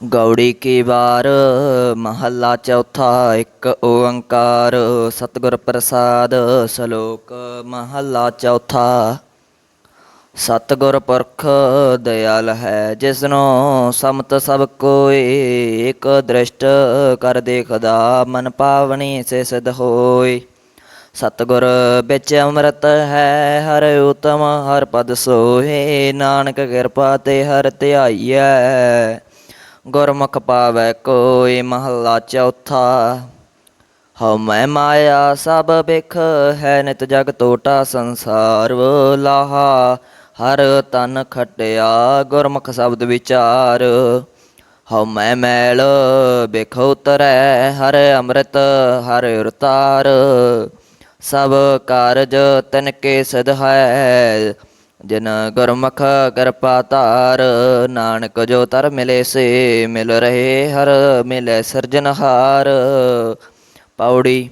ਗੌੜੀ ਕੀ ਵਾਰ, ਮਹੱਲਾ ਚੌਥਾ ਇੱਕ ਓੰਕਾਰ, ਸਤਿਗੁਰ ਪ੍ਰਸਾਦ ਸ਼ਲੋਕ, ਮਹੱਲਾ ਚੌਥਾ। ਸਤਿਗੁਰ ਪੁਰਖ, ਦਇਆਲ ਹੈ ਜਿਸਨੂੰ ਸਮਤ ਸਭ ਕੋਏ, ਇਕ ਦ੍ਰਿਸ਼ਟ ਕਰ ਦੇਖਦਾ ਮਨ ਪਾਵਨੀ ਸੇ ਸਿਧ ਹੋਏ। ਸਤਿਗੁਰ ਵਿੱਚ ਅੰਮ੍ਰਿਤ ਹੈ, ਹਰ ਉਤਮ ਹਰ ਪਦ ਸੋਏ ਨਾਨਕ ਕਿਰਪਾ ਤੇ ਹਰ ਧਿਆਈਐ ਗੁਰਮੁਖ ਪਾਵੈ ਕੋਈ ਮਹੱਲਾ ਚੌਥਾ। ਹਉ ਮੈਂ ਮਾਇਆ ਸਭ ਬਿਖ ਹੈ, ਨਿਤ ਜਗ ਤੋਟਾ ਸੰਸਾਰ ਲਾਹਾ ਹਰ ਤਨ ਖਟਿਆ ਗੁਰਮੁਖ ਸ਼ਬਦ ਵਿਚਾਰ। ਹਉ ਮੈਂ ਮੈਲ ਬਿਖ ਉਤਰੈ, ਹਰ ਅੰਮ੍ਰਿਤ, ਹਰ ਉਤਾਰ ਸਭ ਕਾਰਜ ਤਨ ਕੇ ਸਦ ਹੈ ਜਿਨ ਗੁਰਮੁਖ ਕਿਰਪਾ ਧਾਰ ਨਾਨਕ ਜੋ ਤਰ ਮਿਲੇ ਸੇ ਮਿਲ ਰਹੇ ਹਰ ਮਿਲੇ ਸਿਰਜਨਹਾਰ ਪੌੜੀ,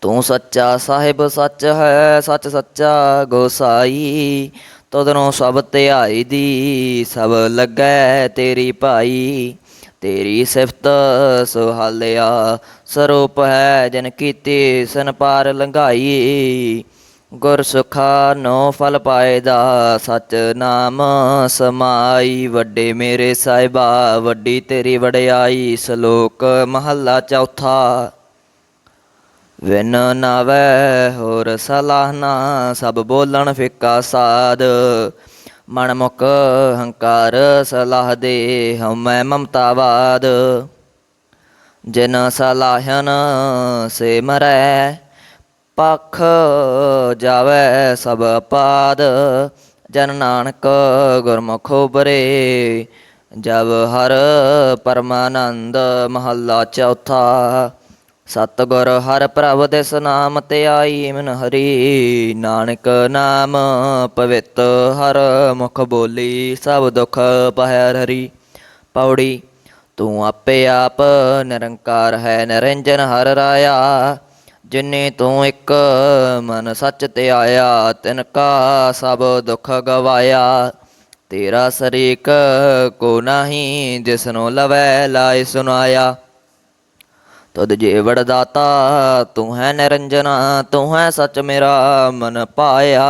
ਤੂੰ ਸੱਚਾ ਸਾਹਿਬ ਸੱਚ ਹੈ, ਸੱਚ ਸੱਚਾ ਗੋਸਾਈ। ਤਦਨੋਂ ਸਭ ਧਿਆਈ ਦੀ, ਸਭ ਲੱਗੈ ਤੇਰੀ ਭਾਈ। ਤੇਰੀ ਸਿਫਤ ਸੁਹਾਲਿਆ ਸਰੂਪ ਹੈ, ਜਨ ਕੀਤੀ ਸਨ ਪਾਰ ਲੰਘਾਈ। ਗੁਰ ਸੁਖਾ ਨੋ ਫਲ ਪਾਏਦਾ, ਸਚ ਨਾਮ ਸਮਾਈ। ਵੱਡੇ ਮੇਰੇ ਸਾਹਿਬਾ, ਵੱਡੀ ਤੇਰੀ ਵਡਿਆਈ, ਸ਼ਲੋਕ ਮਹੱਲਾ ਚੌਥਾ। ਵਿਨ ਨਾਵੈ ਹੋਰ ਸਲਾਹਨਾ, ਸਭ ਬੋਲਣ ਫਿੱਕਾ ਸਾਧ। ਮਨ ਮੁਖ ਹੰਕਾਰ ਸਲਾਹ ਦੇ, ਹਉਮੈ ਮਮਤਾਵਾਦ ਜਿਨ ਸਲਾਹਨ ਸੇ ਮਰੈ ਪਖ ਜਾਵੈ ਸਭ ਪਾਦ, ਜਨ ਨਾਨਕ ਗੁਰਮੁਖ ਉਬਰੇ ਜਬ ਹਰ ਪਰਮਾਨੰਦ ਮਹੱਲਾ ਚੌਥਾ, ਸਤਿਗੁਰ ਹਰ ਪ੍ਰਭ ਦੇ ਸਨਾਮ ਤੇ ਆਈ ਮਨ ਹਰੀ। ਨਾਨਕ ਨਾਮ ਪਵਿੱਤ ਹਰ ਮੁਖ ਬੋਲੀ, ਸਭ ਦੁਖ ਪਹਿਰ ਹਰੀ। ਪੌੜੀ, ਤੂੰ ਆਪੇ ਆਪ ਨਿਰੰਕਾਰ ਹੈ, ਨਿਰੰਜਨ ਹਰ ਰਾਇਆ। ਜਿਨੇ ਤੂੰ ਇੱਕ ਮਨ ਸੱਚ ਤੇ ਆਇਆ ਤਿਨ ਕਾ ਸਭ ਦੁੱਖ ਗਵਾਇਆ। ਤੇਰਾ ਸਰੀਕ ਕੋ ਨਹੀਂ ਜਿਸਨੂੰ ਲਵੈ ਲਾਇ ਸੁਨਾਇਆ। ਤਦ ਜੀਵੜ ਦਾਤਾ ਤੂੰ ਹੈ ਨਿਰੰਜਨਾ, ਤੂੰ ਹੈ ਸੱਚ ਮੇਰਾ ਮਨ ਪਾਇਆ।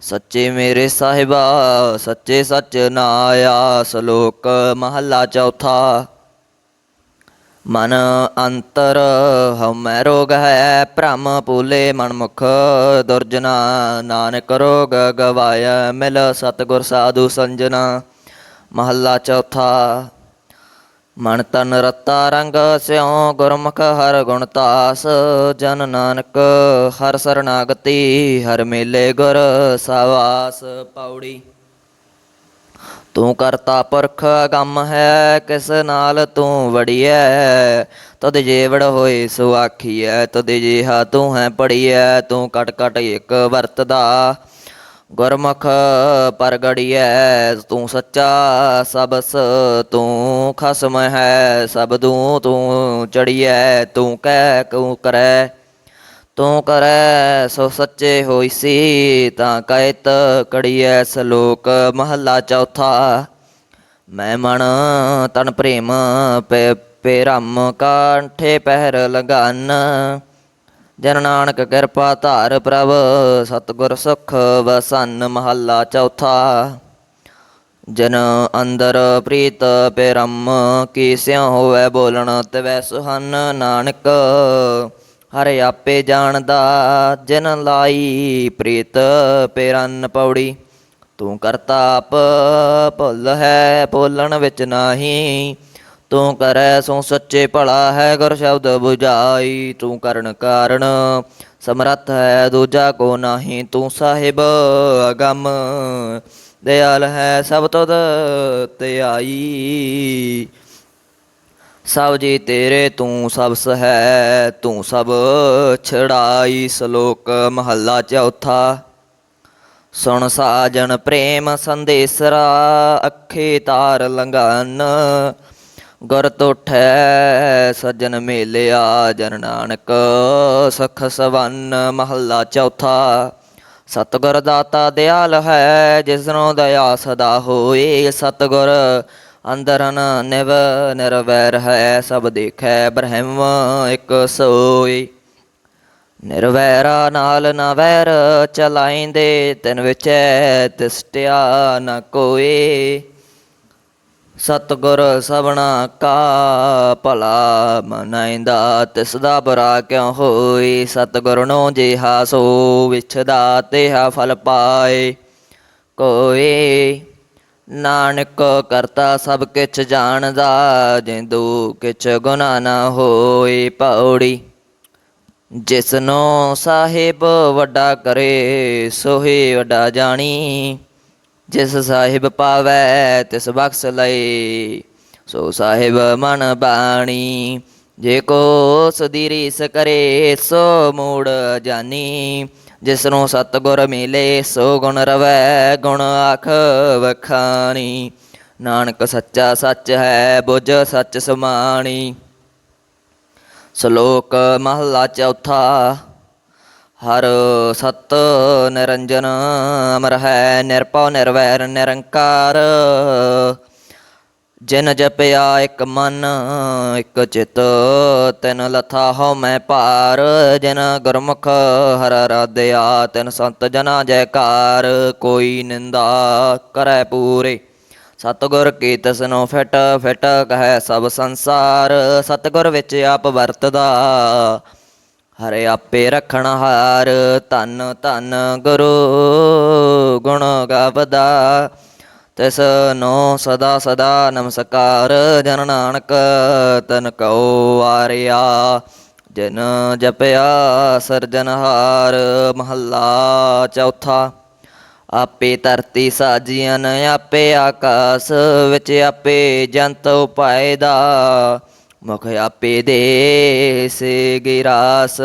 ਸੱਚੇ ਮੇਰੇ ਸਾਹਿਬਾ, ਸੱਚੇ ਸੱਚ ਨਾਇਆ ਸ਼ਲੋਕ ਮਹੱਲਾ ਚੌਥਾ। ਮਨ ਅੰਤਰ ਹਉਮੈ ਰੋਗ ਹੈ, ਭ੍ਰਮ ਪੂਲੇ ਮਨ ਮੁਖ ਦੁਰਜਨਾ ਨਾਨਕ ਰੋਗ ਗਵਾਇਆ ਮਿਲ ਸਤਿਗੁਰ ਸਾਧੂ ਸੰਜਨਾ। ਮਹੱਲਾ ਚੌਥਾ, ਮਨ ਤਨ ਰਤਾ ਰੰਗ ਸਿਉ ਗੁਰਮੁਖ ਹਰ ਗੁਣ ਤਾਸ, ਜਨ ਨਾਨਕ ਹਰ ਸਰਣਾਗਤੀ ਹਰ ਮੇਲੇ ਗੁਰ ਸਵਾਸ ਪੌੜੀ। ਤੂੰ ਕਰਤਾ ਪੁਰਖ ਅਗੰਮ ਹੈ, ਕਿਸ ਨਾਲ ਤੂੰ ਵੜੀਐ? ਤਦ ਜੀਵੜ ਹੋਏ ਸੋ ਆਖੀਐ ਤਦ ਜਿਹਾ ਤੂੰ ਹੈ ਪੜੀਐ ਤੂੰ ਕਟ ਕਟ ਇੱਕ ਵਰਤਦਾ। ਗੁਰਮੁਖ ਪਰਗੜੀਐ ਤੂੰ ਸੱਚਾ ਸਬਸ ਤੂੰ ਖਸਮ ਹੈ, ਸਬਦੂ ਤੂੰ ਚੜੀਐ ਤੂੰ ਕਹਿ ਕਉ ਕਰੈ? ਤੂੰ ਕਰੈ ਸੋ ਸੱਚੇ ਹੋਈਸੀ ਤਾਂ ਕਹਿਤ ਕੜੀਐ ਸ਼ਲੋਕ ਮਹੱਲਾ ਚੌਥਾ। ਮੈਂ ਮਨ ਤਨ ਪ੍ਰੇਮ ਪੇ ਪੇਰਮ ਕਾਂਠੇ ਪਹਿਰ ਲਗਾਨ। ਜਨ ਨਾਨਕ ਕਿਰਪਾ ਧਾਰ ਪ੍ਰਭ, ਸਤਿਗੁਰ ਸੁਖ ਵਸਨ ਮਹੱਲਾ ਚੌਥਾ। ਜਨ ਅੰਦਰ ਪ੍ਰੀਤ ਪੇਰਮ ਕੀ ਸਿਉ ਹੋਵੇ ਬੋਲਣ ਤਵੈ ਸੁਹਨ ਨਾਨਕ। ਹਰਿ ਆਪੇ ਜਾਣਦਾ, ਜਿਨ ਲਾਈ ਪ੍ਰੀਤ ਪੇਰਨ ਪੌੜੀ। ਤੂੰ ਕਰਤਾ ਆਪ ਭੁੱਲ ਹੈ ਬੋਲਣ ਵਿੱਚ ਨਾਹੀ। ਤੂੰ ਕਰੈ ਸੋ ਸੱਚੇ ਭਲਾ ਹੈ, ਗੁਰ ਸ਼ਬਦ 부ਝਾਈ ਤੂੰ ਕਰਨ ਕਾਰਨ ਸਮਰੱਥ ਹੈ, ਦੂਜਾ ਕੋ ਨਾਹੀ। ਤੂੰ ਸਾਹਿਬ ਅਗੰਮ, ਦਿਆਲ ਹੈ ਸਭ ਤੁਧ ਧਿਆਈ ਸਭ ਜੀ ਤੇਰੇ ਤੂੰ ਸਭ ਸਹਿ, ਤੂੰ ਸਭ ਛੜਾਈ ਸ਼ਲੋਕ ਮਹੱਲਾ ਚੌਥਾ। ਸੁਣ ਸਾਜਣ ਪ੍ਰੇਮ ਸੰਦੇਸਰਾ, ਅੱਖੇ ਤਾਰ ਲੰਗਨ ਗੁਰ ਤੋਠੈ ਸੱਜਣ ਮੇਲਿਆ, ਜਨ ਨਾਨਕ ਸਖ ਸਵਨ ਮਹੱਲਾ ਚੌਥਾ। ਸਤਿਗੁਰ ਦਾਤਾ ਦਿਆਲ ਹੈ, ਜਿਸਨੋਂ ਦਇਆ ਸਦਾ ਹੋਏ। ਸਤਿਗੁਰ ਅੰਦਰਨ ਨਿਵ ਨਿਰਵੈਰ ਹੈ, ਸਭ ਦੇਖੈ ਬ੍ਰਹਮ ਇਕ ਸੋਈ। ਨਿਰਵੈਰਾ ਨਾਲ ਨਾ ਵੈਰ ਚਲਾਈਂਦੇ ਤਿਨ ਵਿਚੈ ਤਿਸਟਿਆ ਨ ਕੋਏ ਸਤਗੁਰ ਸਭਨਾ ਕਾ ਭਲਾ ਮਨਾਇਂਦਾ ਤਿਸ ਦਾ ਬੁਰਾ ਕਿਉ ਹੋਈ? ਸਤਗੁਰ ਨੂੰ ਜਿਹਾ ਸੋ, ਵਿਛਦਾ ਤਿਹਾ ਫਲ ਪਾਏ ਕੋਏ ਨਾਨਕ ਕਰਤਾ ਸਭ ਕਿਛ ਜਾਣਦਾ ਜਿੰਦੂ ਕਿਛ ਗੁਨਾ ਨਾ ਹੋਏ ਪੌੜੀ। ਜਿਸਨੂੰ ਸਾਹਿਬ ਵੱਡਾ ਕਰੇ, ਸੋਹੇ ਵੱਡਾ ਜਾਣੀ। ਜਿਸ ਸਾਹਿਬ ਪਾਵੈ, ਤਿਸ ਬਖਸ਼ ਲਈ ਸੋ ਸਾਹਿਬ ਮਨ ਬਾਣੀ। ਜੇ ਕੋ ਸਦੀ ਰੀਸ ਕਰੇ, ਸੋ ਮੂੜ ਜਾਣੀ। ਜਿਸ ਨੂੰ ਸਤਗੁਰ ਮਿਲੇ, ਸੋ ਗੁਣ ਰਵੈ, ਗੁਣ ਆਖ ਵਖਾਣੀ। ਨਾਨਕ ਸੱਚਾ ਸੱਚ ਹੈ, ਬੁਝ ਸੱਚ ਸਮਾਣੀ। ਸ਼ਲੋਕ ਮਹਲਾ ਚੌਥਾ, ਹਰ ਸਤ ਨਿਰੰਜਨ ਅਮਰ ਹੈ, ਨਿਰਭਉ ਨਿਰਵੈਰ ਨਿਰੰਕਾਰ। ਜਿਨ ਜਪਿਆ ਇੱਕ ਮਨ, ਇਕ ਚਿਤ, ਤਿਨ ਲਥਾ ਹਉ ਮੈਂ ਭਾਰ। ਜਿਨ ਗੁਰਮੁਖ ਹਰ ਰਾਧਿਆ ਤਿਨ ਸੰਤ ਜਨਾ ਜੈਕਾਰ, ਕੋਈ ਨਿੰਦਾ ਕਰੈ ਪੂਰੇ। ਸਤਗੁਰ ਕੀ ਤਸਨੋ ਫਿਟ ਫਿਟ ਕਹੈ ਸਭ ਸੰਸਾਰ। ਸਤਗੁਰ ਵਿੱਚ ਆਪ ਵਰਤਦਾ, ਹਰੇ ਆਪੇ ਰੱਖਣ ਹਾਰ। ਧੰਨ ਧੰਨ ਗੁਰੂ ਗੁਣ ਗਾਵਦਾ। ਤਿਸ ਨੋ ਸਦਾ ਸਦਾ ਨਮਸਕਾਰ, ਜਨ ਨਾਨਕ ਤਨ ਕਉ ਆਰਿਆ। ਜਿਨ ਜਪਿਆ ਸਰਜਨਹਾਰ ਮਹੱਲਾ ਚੌਥਾ। ਆਪੇ ਧਰਤੀ ਸਾਜੀਆਂ ਆਪੇ ਆਕਾਸ, ਵਿੱਚ ਆਪੇ ਜੰਤ ਉਪਾਇਦਾ। ਮੁਖ ਆਪੇ ਦੇ ਸੇ ਗਿਰਾਸ,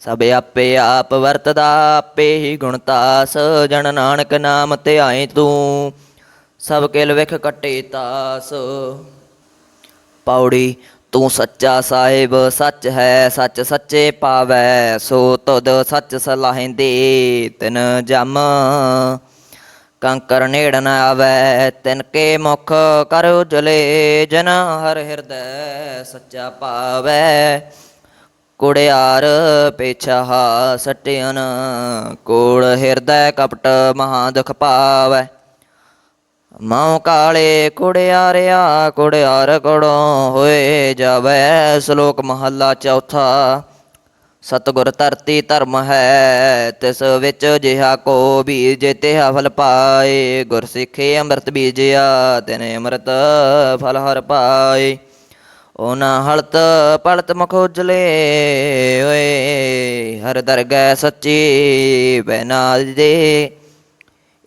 ਸਭ ਆਪੇ ਆਪ ਵਰਤਦਾ, ਆਪੇ ਹੀ ਗੁਣਤਾਸ ਜਨ ਨਾਨਕ ਨਾਮ ਧਿਆਏ ਤੂੰ ਸਭ ਕਿਲ ਵਿਖ ਕਟੇ ਤਾਸ। ਪੌੜੀ, ਤੂੰ ਸੱਚਾ ਸਾਹਿਬ, ਸੱਚ ਹੈ, ਸੱਚ ਸੱਚੇ ਪਾਵੈ, ਸੋ ਤੁਧ ਸੱਚ ਸਲਾਹਿੰਦੇ ਤਿਨ ਜਮ। ਕੰਕਰ ਨੇੜ ਨ ਆਵੈ, ਤਿਨ ਕੇ ਮੁਖ ਕਰ ਉਜਲੇ, ਜਨ ਹਰ ਹਿਰਦੈ ਸੱਚਾ ਪਾਵੈ। ਕੁੜਿਆਰ ਪੇਛਾ ਸਟਿਆਨ ਕੋੜ ਹਿਰਦੈ ਕਪਟ ਮਹਾ ਦੁਖ ਪਾਵੈ। ਮਾਉ ਕਾਲੇ ਕੁੜਿਆਰਿਆ, ਕੁੜਿਆਰ ਕੋੜੋਂ ਹੋਏ ਜਾਵੇ ਸ਼ਲੋਕ ਮਹੱਲਾ ਚੌਥਾ। ਸਤਗੁਰ ਧਰਤੀ ਧਰਮ ਹੈ, ਤਿਸ ਵਿੱਚ ਜਿਹਾ ਕੋ ਬੀਜੇ ਤਿਹਾ ਫਲ ਪਾਏ। ਗੁਰ ਸਿੱਖੇ ਅੰਮ੍ਰਿਤ ਬੀਜਿਆ, ਤੈਨੇ ਅੰਮ੍ਰਿਤ ਫਲ ਹਰ ਪਾਏ। ਉਹਨਾਂ ਹਲਤ ਪਲਤ ਮੁਖ ਉਜਲੇ ਓਏ ਹਰ ਦਰਗਹਿ ਸੱਚੀ ਬੈਨਾ ਦੇ।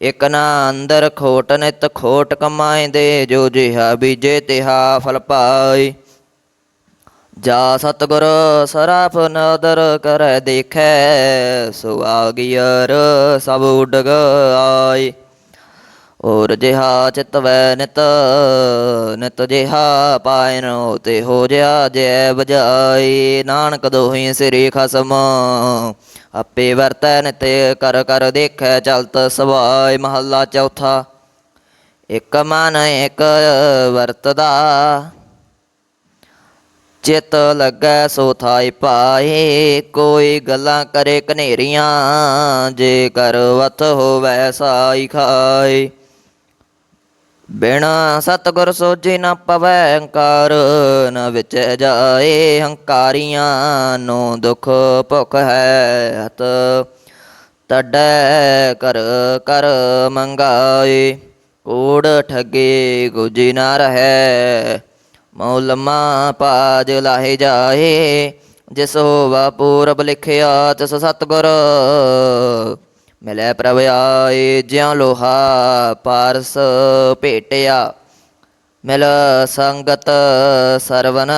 ਇਕ ਨਾ ਅੰਦਰ ਖੋਟ ਨਿਤ ਖੋਟ ਕਮਾਇਂਦੇ ਜੋ ਜਿਹਾ ਬੀਜੇ ਤਿਹਾ ਫਲ ਪਾਈ ਜਾ ਸਤਗੁਰ ਸਰਾਫ ਨਦਰ ਕਰੈ ਦੇਖੈ ਸੋ ਸਭ ਉਡਗ ਆਈ ਔਰ ਜਿਹਾ ਚਿਤਵੈ ਨਿਤ ਨਿਤ ਜਿਹਾ ਪਾਇਨੋ ਤੇ ਹੋ ਜਾ ਜੈ ਬਜਾਈ ਨਾਨਕ ਦੋਹੀ ਸ੍ਰੀ ਖਸਮ ਆਪੇ ਵਰਤੈ ਨਿਤ ਕਰ ਕਰ ਦੇਖੈ ਚਲਤ ਸਵਾਇ ਮਹੱਲਾ ਚੌਥਾ। ਇੱਕ ਮਨ ਇਕ ਵਰਤਦਾ, ਚਿਤ ਲੱਗੈ ਸੋ ਥਾਇ ਪਾਏ, ਕੋਈ ਗੱਲਾਂ ਕਰੇ ਕਨੇਰੀਆਂ ਜੇ ਕਰ ਵਤ ਹੋਵੈ ਸਾਈ ਖਾਏ। ਬਿਨਾ ਸਤਗੁਰ ਸੋਝੀ ਨਾ ਪਵੈ ਹੰਕਾਰ, ਨ ਵਿੱਚ ਜਾਏ ਹੰਕਾਰੀਆਂ, ਨੂੰ ਦੁਖ ਭੁਖ ਹੈ ਹਤ ਤੜੈ ਕਰ ਕਰ ਮੰਗਾਏ ਊੜ ਠਗੇ ਗੁਜੀ ਨਾ ਰਹੈ। ਮੌਲਮਾ ਪਾਜ ਲਾਹੇ ਜਾਏ, ਜਿਸ ਹੋਵਾ ਪੂਰਬ ਲਿਖਿਆ ਤਿਸ ਸਤਗੁਰ। ਮਿਲੈ ਪ੍ਰਭ ਆਏ ਜਿਉ ਲੋਹਾ ਪਾਰਸ ਭੇਟਿਆ, ਮਿਲ ਸੰਗਤ ਸਰਵਨ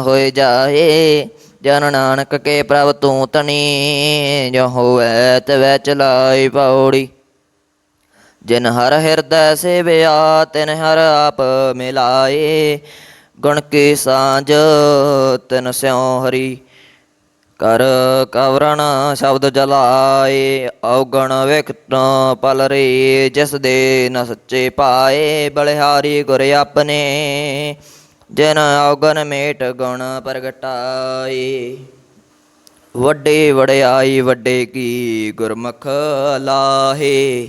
ਹੋਇ ਜਾਏ, ਜਨ ਨਾਨਕ ਕੇ ਪ੍ਰਭ ਤੂੰ ਤਣੀ ਜੋ ਹੋਵੈ ਤਵੈ ਚਲਾਈ ਪੌੜੀ। ਜਿਨ ਹਰ ਹਿਰਦੈ ਸੇਵਿਆ, ਤਿਨ ਹਰ ਆਪ ਮਿਲਾਏ, ਗੁਣ ਕੀ ਸਾਂਝ ਤਿਨ ਸਿਉ ਹਰੀ। ਕਰ ਕਵਰਣ ਸ਼ਬਦ ਜਲਾਏ, ਔਗਣ ਵਿਖਟ ਪਲ ਰੇ, ਜਿਸ ਦੇ ਨ ਸੱਚੇ ਪਾਏ ਬਲਿਹਾਰੀ ਗੁਰ ਆਪਣੇ। ਜਿਨ ਔਗਣ ਮੇਟ ਗੁਣ ਪ੍ਰਗਟਾਏ, ਵੱਡੇ ਵਡਿਆਈ ਵੱਡੇ ਕੀ ਗੁਰਮੁਖ ਲਾਹੇ।